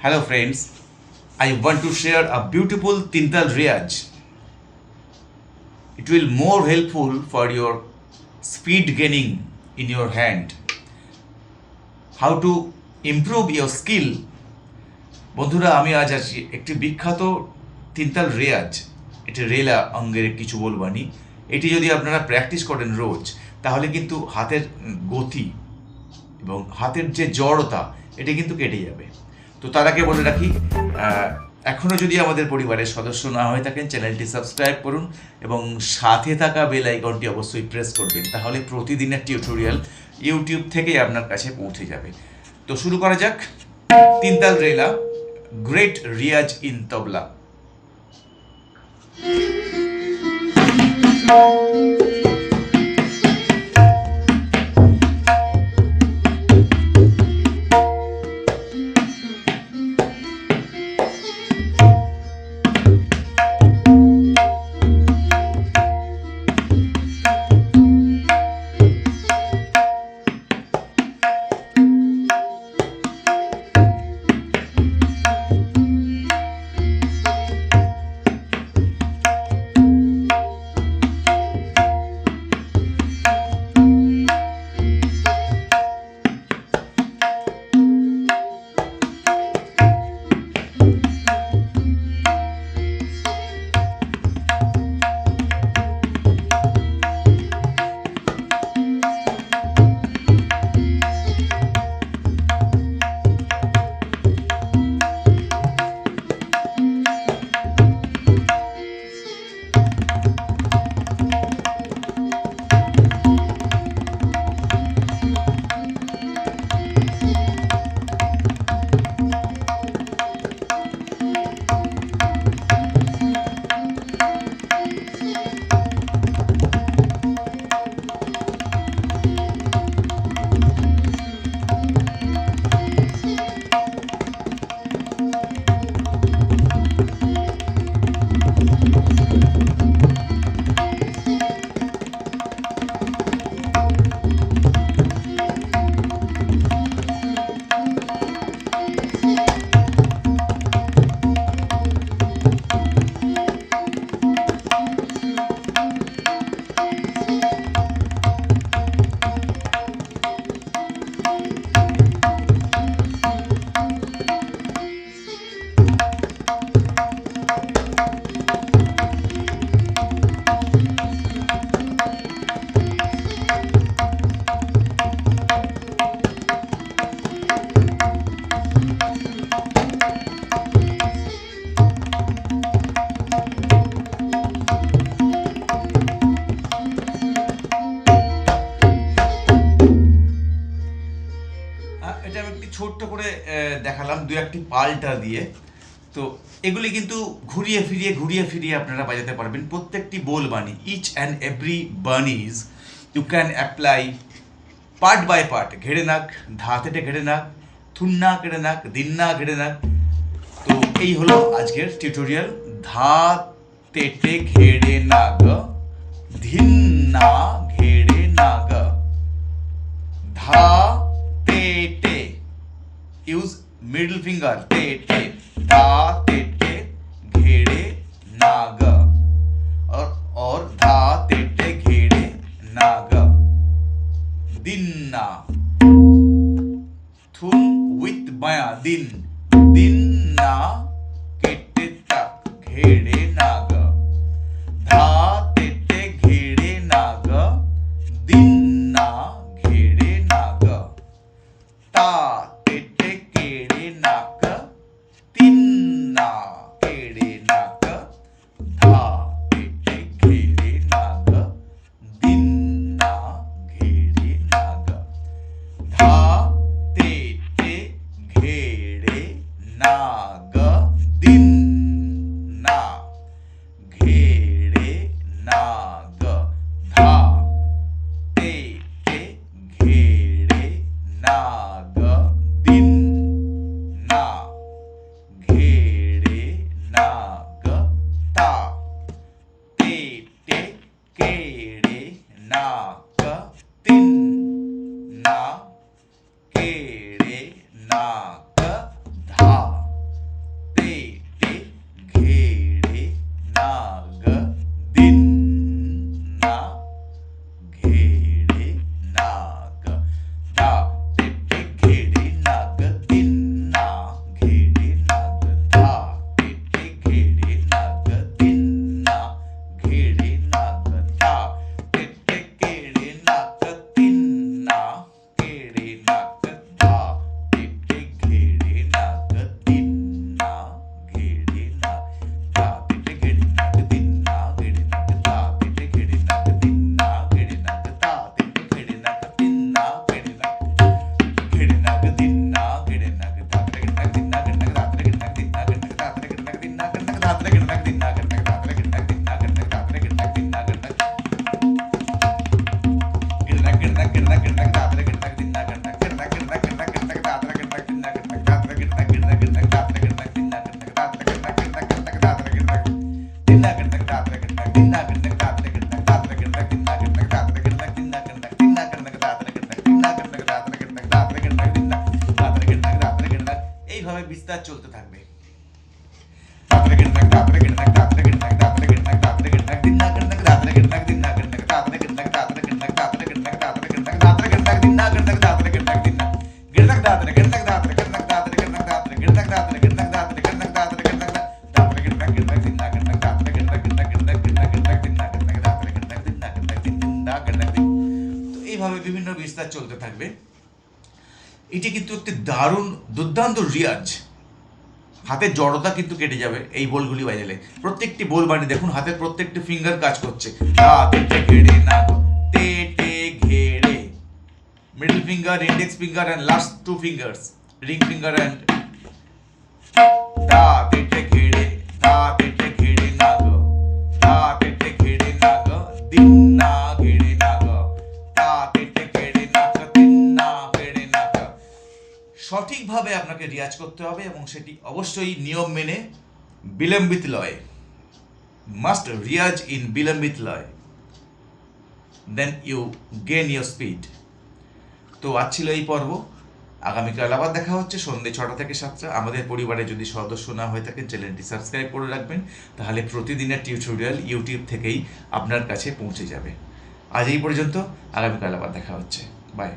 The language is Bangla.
Hello friends, I want to share a beautiful Tintal Riyaj. It will more helpful for your speed gaining in your hand. How to improve your skill. বন্ধুরা আমি আজ আছি একটি বিখ্যাত তিনতাল রেয়াজ এটি রেলা অঙ্গের কিছু বলবানি এটি যদি আপনারা প্র্যাকটিস করেন রোজ তাহলে কিন্তু হাতের গতি এবং হাতের যে জড়তা এটি কিন্তু কেটে যাবে তো তার আগে বলে রাখি এখনও যদি আমাদের পরিবারের সদস্য না হয়ে থাকেন, চ্যানেলটি সাবস্ক্রাইব করুন এবং সাথে থাকা বেল আইকনটি অবশ্যই প্রেস করবেন, তাহলে প্রতিদিনের টিউটোরিয়াল ইউটিউব থেকেই আপনার কাছে পৌঁছে যাবে। তো শুরু করা যাক। তিনতাল রেলা, গ্রেট রিয়াজ ইন তবলা। ছোট্ট করে দেখালাম, দু একটি পাল্টা দিয়ে। তো এগুলি কিন্তু ঘুরিয়ে ফিরিয়ে ঘুরিয়ে ফিরিয়ে আপনারা বাজাতে পারবেন। প্রত্যেকটি বোল বাণী each and every বানিজ you can apply part by part ঘেড়ে নাক, ধাতেটে ঘেড়ে নাক, থুন্না কেড়ে নাক, দিন্না ঘেড়ে নাক। তো এই হলো আজকের টিউটোরিয়াল ধা তেটে ঘেড়ে নাগ ধিন্না मिडल फिंगर ते टे धा ते टे घेड़े नाग और और धा ते टे घेड़े नाग दिन्ना थुन विथ बया दिन থাকবে এইভাবে বিভিন্ন বিস্তার চলতে থাকবে এটি কিন্তু একটি দারুণ দুর্দান্ত রিয়াজ হাতের জড়তা কিন্তু কেটে যাবে এই বলগুলি বাজালে। প্রত্যেকটি বল বানি দেখুন, হাতের প্রত্যেকটি ফিঙ্গার কাজ করছে। ঘেড়ে না ঘেড়ে middle finger index finger and last two fingers ring finger and সঠিকভাবে আপনাকে রিয়াজ করতে হবে এবং সেটি অবশ্যই নিয়ম মেনে বিলম্বিত লয়। Must riyaz in vilambit laya. Then you gain your speed তো আজ ছিল এই পর্ব। আগামীকাল আবার দেখা হচ্ছে সন্ধ্যে ছটা থেকে সাতটা। আমাদের পরিবারে যদি সদস্য না হয়ে থাকেন, চ্যানেলটি সাবস্ক্রাইব করে রাখবেন। তাহলে প্রতিদিনের টিউটোরিয়াল ইউটিউব থেকেই আপনার কাছে পৌঁছে যাবে। আজ এই পর্যন্ত, আগামীকাল আবার দেখা হচ্ছে। বাই